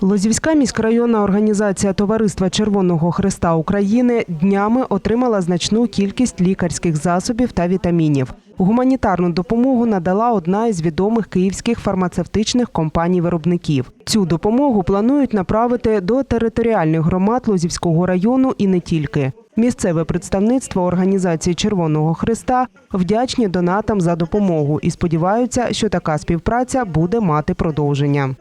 Лозівська міськрайонна організація Товариства Червоного Христа України днями отримала значну кількість лікарських засобів та вітамінів. Гуманітарну допомогу надала одна із відомих київських фармацевтичних компаній-виробників. Цю допомогу планують направити до територіальних громад Лозівського району і не тільки. Місцеве представництво організації Червоного Христа вдячні донатам за допомогу і сподіваються, що така співпраця буде мати продовження.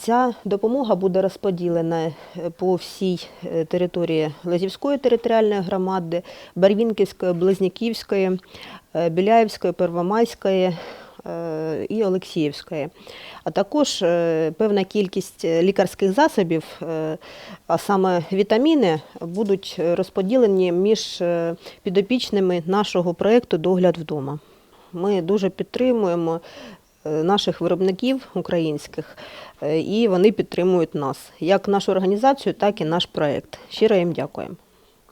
Ця допомога буде розподілена е, по всій е, території Лазівської територіальної громади, Барвінківської, Близняківської, е, Біляївської, Первомайської і Олексіївської. А також певна кількість лікарських засобів, а саме вітаміни, будуть розподілені між підопічними нашого проєкту Догляд вдома. Ми дуже підтримуємо наших виробників українських, е, і вони підтримують нас, як нашу організацію, так і наш проєкт. Щиро їм дякуємо.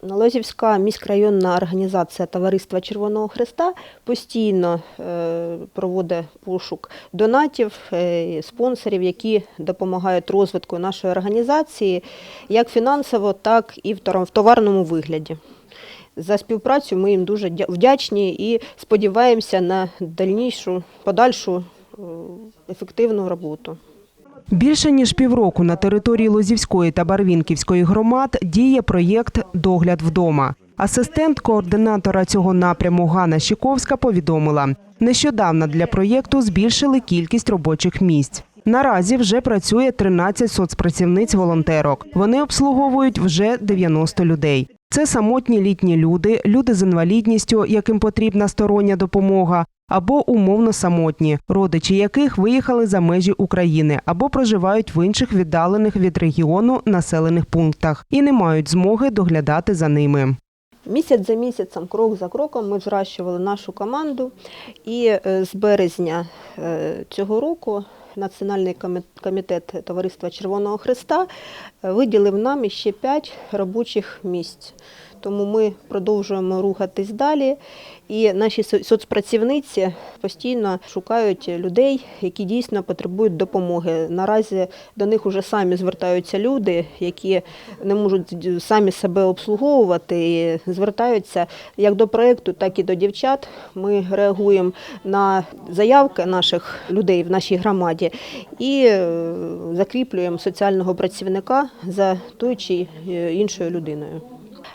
Лозівська міськрайонна організація Товариства Червоного Христа постійно е, проводить пошук донатів, е, спонсорів, які допомагають розвитку нашої організації як фінансово, так і в товар- товарному вигляді. За співпрацю ми їм дуже дя- вдячні і сподіваємося на дальнішу, подальшу е, ефективну роботу. Більше ніж півроку на території Лозівської та Барвінківської громад діє проєкт Догляд вдома. Асистент координатора цього напряму Ганна Щіковська повідомила, нещодавно для проєкту збільшили кількість робочих місць. Наразі вже працює 13 соцпрацівниць-волонтерок. Вони обслуговують вже 90 людей. Це самотні літні люди, люди з інвалідністю, яким потрібна стороння допомога, або умовно самотні, родичі яких виїхали за межі України або проживають в інших віддалених від регіону населених пунктах і не мають змоги доглядати за ними. Місяць за місяцем, крок за кроком, ми зрощували нашу команду. І е, з березня е, цього року Національний комітет Товариства Червоного Христа е, виділив нам ще 5 робочих місць. Тому ми продовжуємо рухатись далі. І наші соцпрацівниці постійно шукають людей, які дійсно потребують допомоги. Наразі до них вже самі звертаються люди, які не можуть самі себе обслуговувати, і звертаються як до проєкту, так і до дівчат. Ми реагуємо на заявки наших людей в нашій громаді і е, закріплюємо соціального працівника за тою чи е, іншою людиною.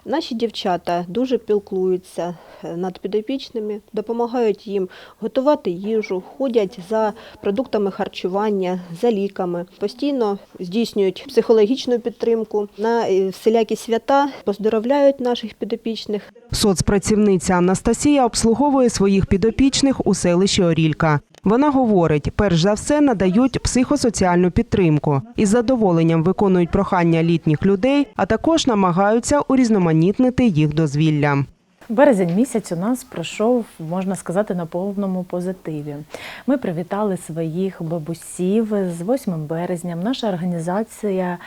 Наші дівчата дуже пілкуються е, над підопічними, допомагають їм готувати їжу, ходять за продуктами харчування, за ліками, постійно здійснюють психологічну підтримку на е, всілякі свята, поздоровляють наших підопічних. Соцпрацівниця Анастасія обслуговує своїх підопічних у селищі Орілька. Вона говорить, перш за все надають психосоціальну підтримку із задоволенням виконують прохання літніх людей, а також намагаються урізноманітнити їх дозвілля. Березень місяць у нас пройшов, можна сказати, на повному позитиві. Ми привітали своїх бабусів з 8 березня. Наша організація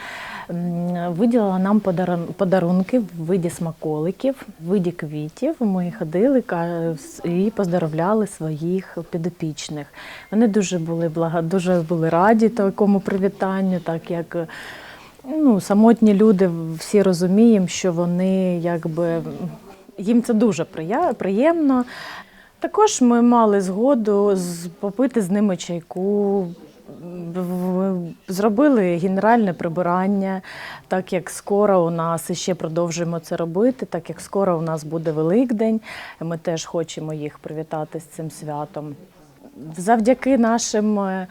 виділила нам подарунки в виді смаколиків, в виді квітів. Ми ходили і поздоровляли своїх підопічних. Вони дуже були блага, дуже були раді такому привітанню, так як. Ну, самотні люди всі розуміємо, що вони якби їм це дуже приємно. Також ми мали згоду попити з ними чайку. Зробили генеральне прибирання, так як скоро у нас і ще продовжуємо це робити, так як скоро у нас буде Великдень, ми теж хочемо їх привітати з цим святом. Завдяки нашим е,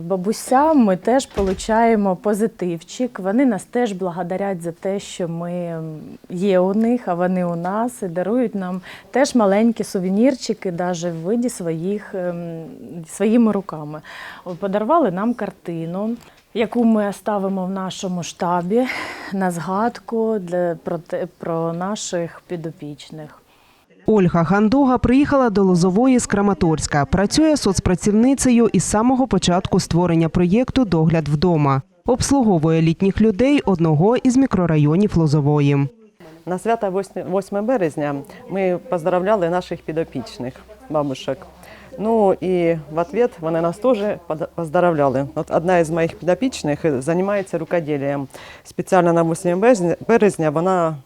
бабусям ми теж отримуємо позитивчик. Вони нас теж благодарять за те, що ми є у них, а вони у нас, і дарують нам теж маленькі сувенірчики, навіть в виді своїх ем, своїми руками. Подарували нам картину. Яку ми ставимо в нашому штабі на згадку для про, про наших підопічних. Ольга Гандуга приїхала до Лозової з Краматорська. Працює соцпрацівницею із самого початку створення проєкту Догляд вдома. Обслуговує літніх людей одного із мікрорайонів Лозової. На свято 8 8 березня ми поздравляли наших підопічних бабушек. Ну і в ответ вони нас теж поздравляли. От одна із моїх підопічних займається рукоділлям. Спеціально на 8 березня, березня вона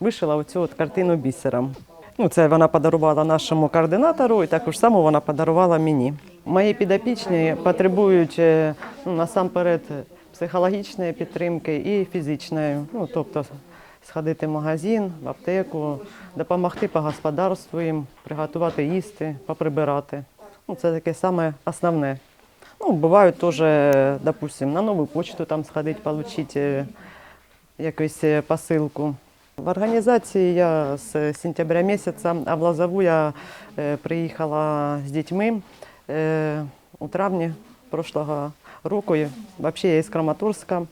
вишила оцю от картину бісером. Ну, це вона подарувала нашому координатору, і таку ж саму вона подарувала мені. Мої підопічні потребують е, ну, насамперед психологічної підтримки і фізичної. Ну, тобто сходити в магазин, в аптеку, допомогти по господарству їм, приготувати їсти, поприбирати. Ну, це таке саме основне. Ну, бувають теж, допустим, на нову почту там сходити, отримати якусь е, посилку. В організації я з сентября місяця, а в Лозову я е, приїхала з дітьми е, у травні прошлого року. Взагалі я із Краматорська.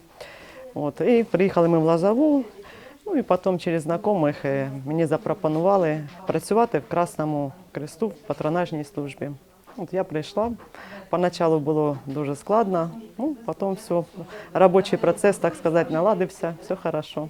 От, і приїхали ми в Лозову. Ну і потім через знайомих е, мені запропонували працювати в Красному Кресту в патронажній службі. От я прийшла. Поначалу було дуже складно, ну потім все, робочий процес, так сказати, наладився, все хорошо.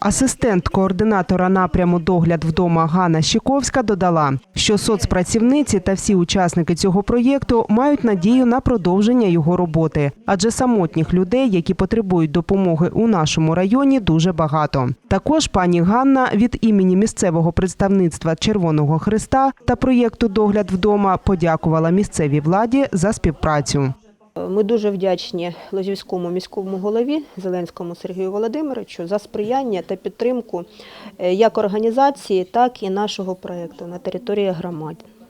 Асистент координатора напряму догляд вдома Ганна Щіковська додала, що соцпрацівниці та всі учасники цього проєкту мають надію на продовження його роботи, адже самотніх людей, які потребують допомоги у нашому районі, дуже багато. Також пані Ганна від імені місцевого представництва Червоного Христа та проєкту Догляд вдома подякувала місцевій владі за співпрацю. Ми дуже вдячні Лозівському міському голові Зеленському Сергію Володимировичу за сприяння та підтримку е, як організації, так і нашого проєкту на території громад.